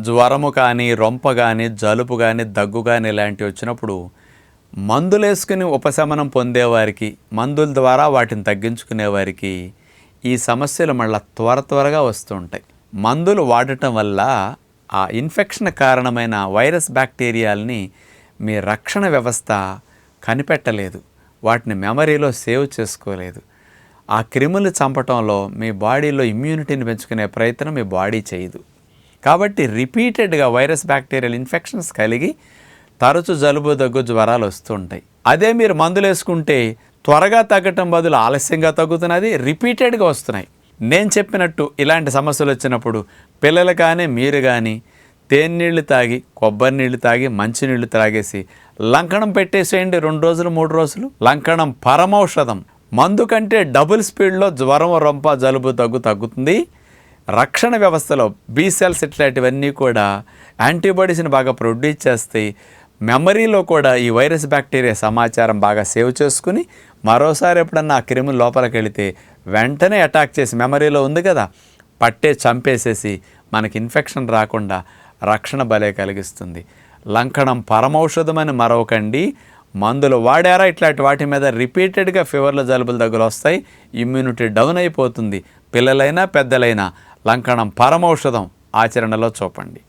జ్వరము కానీ రొంప కానీ జలుబు కానీ దగ్గు కానీ ఇలాంటివి వచ్చినప్పుడు మందులు వేసుకుని ఉపశమనం పొందేవారికి మందుల ద్వారా వాటిని తగ్గించుకునేవారికి ఈ సమస్యలు మళ్ళీ త్వర త్వరగా వస్తుంటాయి మందులు వాడటం వల్ల ఆ ఇన్ఫెక్షన్ కారణమైన వైరస్ బ్యాక్టీరియాల్ని మీ రక్షణ వ్యవస్థ కనిపెట్టలేదు. వాటిని మెమరీలో సేవ్ చేసుకోలేదు. ఆ క్రిములు చంపటంలో మీ బాడీలో ఇమ్యూనిటీని పెంచుకునే ప్రయత్నం మీ బాడీ చేయదు. కాబట్టి రిపీటెడ్గా వైరస్ బ్యాక్టీరియల్ ఇన్ఫెక్షన్స్ కలిగి తరచు జలుబు దగ్గు జ్వరాలు వస్తుంటాయి అదే మీరు మందులు వేసుకుంటే త్వరగా తగ్గటం బదులు ఆలస్యంగా తగ్గుతున్నది రిపీటెడ్గా వస్తున్నాయి. నేను చెప్పినట్టు ఇలాంటి సమస్యలు వచ్చినప్పుడు పిల్లలు కానీ మీరు కానీ తేనీళ్ళు తాగి కొబ్బరి నీళ్ళు తాగి మంచినీళ్ళు తాగేసి లంకణం పెట్టేసేయండి రెండు రోజులు మూడు రోజులు. లంకణం పరమౌషధం. మందు కంటే డబుల్ స్పీడ్లో జ్వరం రొంప జలుబు దగ్గు తగ్గుతుంది. రక్షణ వ్యవస్థలో బీ సెల్స్ ఇట్లాంటివన్నీ కూడా యాంటీబాడీస్ని బాగా ప్రొడ్యూస్ చేస్తాయి మెమరీలో కూడా ఈ వైరస్ బ్యాక్టీరియా సమాచారం బాగా సేవ్ చేసుకుని మరోసారి ఎప్పుడన్నా ఆ క్రిములు లోపలికి వెళితే వెంటనే అటాక్ చేసి మెమరీలో ఉంది కదా పట్టే చంపేసేసి మనకి ఇన్ఫెక్షన్ రాకుండా రక్షణ బలే కలిగిస్తుంది. లంకణం పరమౌషధమని మరవకండి. మందులు వాడారా? ఇట్లాంటి వాటి మీద రిపీటెడ్గా ఫీవర్ల జలుబులు దగ్గర వస్తాయి ఇమ్యూనిటీ డౌన్ అయిపోతుంది. పిల్లలైనా పెద్దలైనా లంకణం పరమౌషధం ఆచరణలో చూపండి.